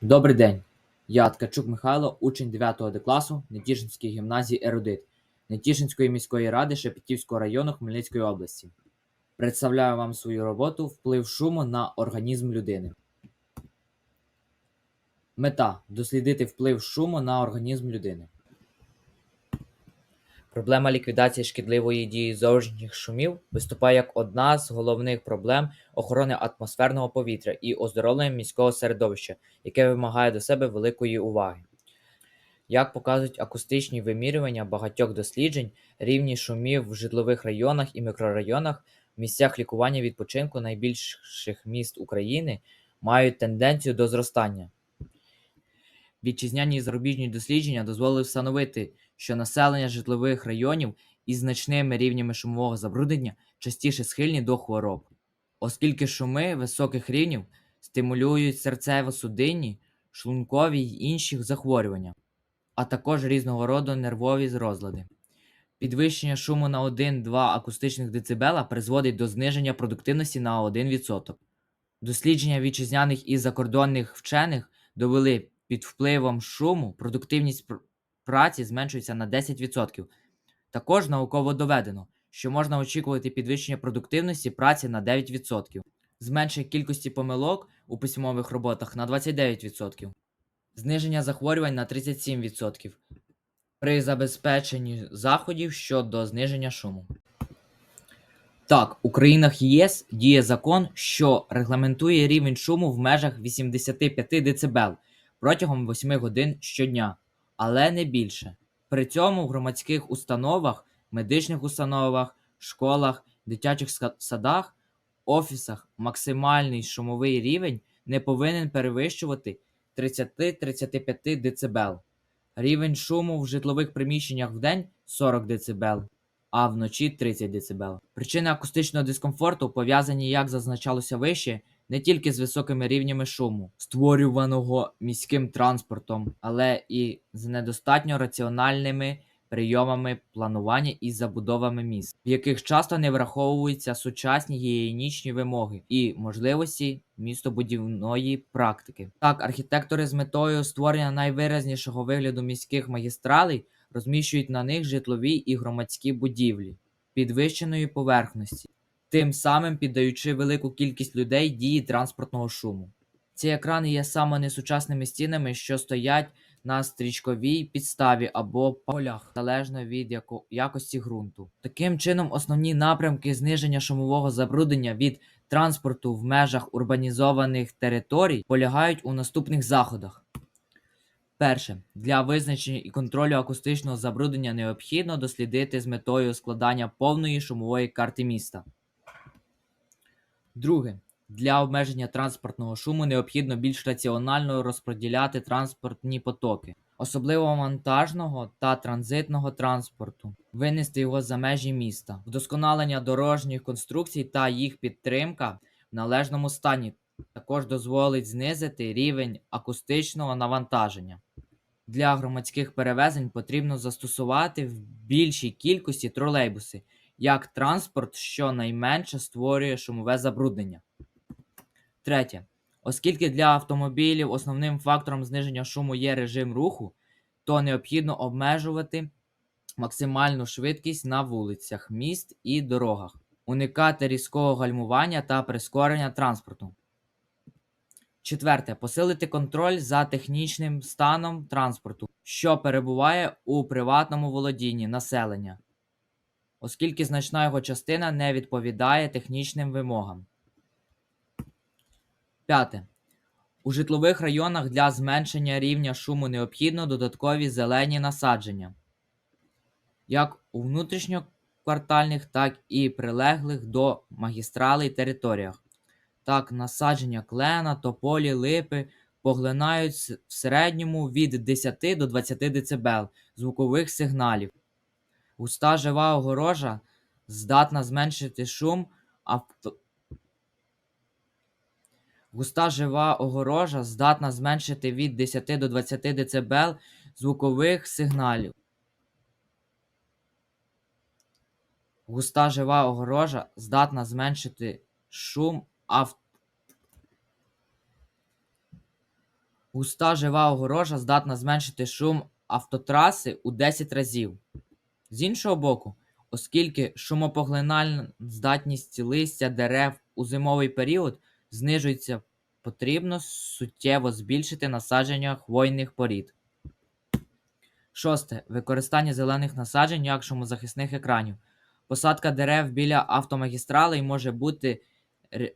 Добрий день! Я Ткачук Михайло, учень 9 Д класу Нетішинської гімназії Ерудит Нетішинської міської ради Шепетівського району Хмельницької області. Представляю вам свою роботу Вплив шуму на організм людини. Мета дослідити вплив шуму на організм людини. Проблема ліквідації шкідливої дії зовнішніх шумів виступає як одна з головних проблем охорони атмосферного повітря і оздоровлення міського середовища, яке вимагає до себе великої уваги. Як показують акустичні вимірювання багатьох досліджень, рівні шумів в житлових районах і мікрорайонах, в місцях лікування відпочинку найбільших міст України мають тенденцію до зростання. Вітчизняні зарубіжні дослідження дозволили встановити, що населення житлових районів із значними рівнями шумового забруднення частіше схильні до хвороб, оскільки шуми високих рівнів стимулюють серцево-судинні, шлункові й інші захворювання, а також різного роду нервові розлади. Підвищення шуму на 1-2 акустичних децибела призводить до зниження продуктивності на 1%. Дослідження вітчизняних і закордонних вчених довели, під впливом шуму продуктивність пр- праці зменшується на 10%. Також науково доведено, що можна очікувати підвищення продуктивності праці на 9%, зменшення кількості помилок у письмових роботах на 29%, зниження захворювань на 37% при забезпеченні заходів щодо зниження шуму. Так, у країнах ЄС діє закон, що регламентує рівень шуму в межах 85 дБ протягом 8 годин щодня, але не більше. При цьому в громадських установах, медичних установах, школах, дитячих садах, офісах максимальний шумовий рівень не повинен перевищувати 30-35 дБ. Рівень шуму в житлових приміщеннях в день 40 дБ, а вночі 30 дБ. Причини акустичного дискомфорту пов'язані, як зазначалося вище, не тільки з високими рівнями шуму, створюваного міським транспортом, але і з недостатньо раціональними прийомами планування і забудовами міст, в яких часто не враховуються сучасні гігієнічні вимоги і можливості містобудівної практики. Так, архітектори з метою створення найвиразнішого вигляду міських магістралей розміщують на них житлові і громадські будівлі підвищеної поверхності, тим самим піддаючи велику кількість людей дії транспортного шуму. Ці екрани є саме несучасними стінами, що стоять на стрічковій підставі або полях, залежно від яко- якості ґрунту. Таким чином, основні напрямки зниження шумового забруднення від транспорту в межах урбанізованих територій полягають у наступних заходах. Перше. Для визначення і контролю акустичного забруднення необхідно дослідити з метою складання повної шумової карти міста. Друге. Для обмеження транспортного шуму необхідно більш раціонально розподіляти транспортні потоки, особливо вантажного та транзитного транспорту, винести його за межі міста, вдосконалення дорожніх конструкцій та їх підтримка в належному стані також дозволить знизити рівень акустичного навантаження. Для громадських перевезень потрібно застосувати в більшій кількості тролейбуси як транспорт, що найменше створює шумове забруднення. Третє. Оскільки для автомобілів основним фактором зниження шуму є режим руху, то необхідно обмежувати максимальну швидкість на вулицях, міст і дорогах, уникати різкого гальмування та прискорення транспорту. Четверте. Посилити контроль за технічним станом транспорту, що перебуває у приватному володінні населення, оскільки значна його частина не відповідає технічним вимогам. П'яте. У житлових районах для зменшення рівня шуму необхідно додаткові зелені насадження, як у внутрішньоквартальних, так і прилеглих до магістралей територіях. Так, насадження клена, тополі, липи поглинають в середньому від 10 до 20 дБ звукових сигналів. Густа жива огорожа здатна зменшити шум авто... Густа жива огорожа здатна зменшити від 10 до 20 дБ звукових сигналів. Густа жива огорожа здатна зменшити шум авто... Густа жива огорожа здатна зменшити шум автотраси у 10 разів. З іншого боку, оскільки шумопоглинальна здатність листя дерев у зимовий період знижується, потрібно суттєво збільшити насадження хвойних порід. Шосте. Використання зелених насаджень як шумозахисних екранів. Посадка дерев біля автомагістралей може бути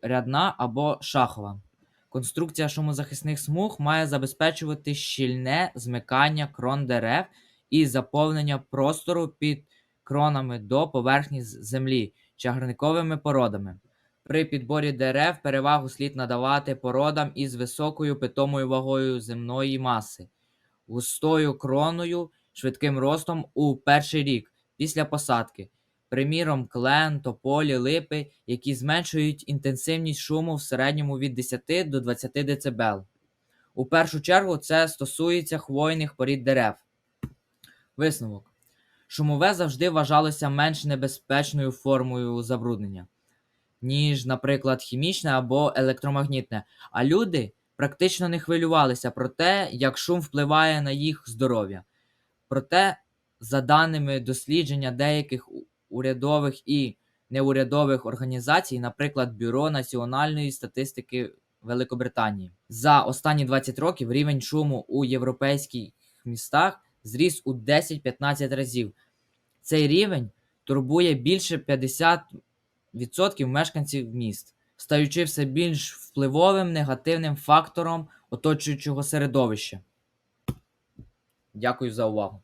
рядна або шахова. Конструкція шумозахисних смуг має забезпечувати щільне змикання крон дерев і заповнення простору під кронами до поверхні землі чагарниковими породами. При підборі дерев перевагу слід надавати породам із високою питомою вагою земної маси, густою кроною, швидким ростом у перший рік після посадки. Приміром, клен, тополі, липи, які зменшують інтенсивність шуму в середньому від 10 до 20 дБ. У першу чергу це стосується хвойних порід дерев. Висновок. Шумове завжди вважалося менш небезпечною формою забруднення, ніж, наприклад, хімічне або електромагнітне, а люди практично не хвилювалися про те, як шум впливає на їх здоров'я. Проте, за даними дослідження деяких урядових і неурядових організацій, наприклад, Бюро національної статистики Великобританії, за останні 20 років рівень шуму у європейських містах зріс у 10-15 разів. Цей рівень турбує більше 50% мешканців міст, стаючи все більш впливовим негативним фактором оточуючого середовища. Дякую за увагу.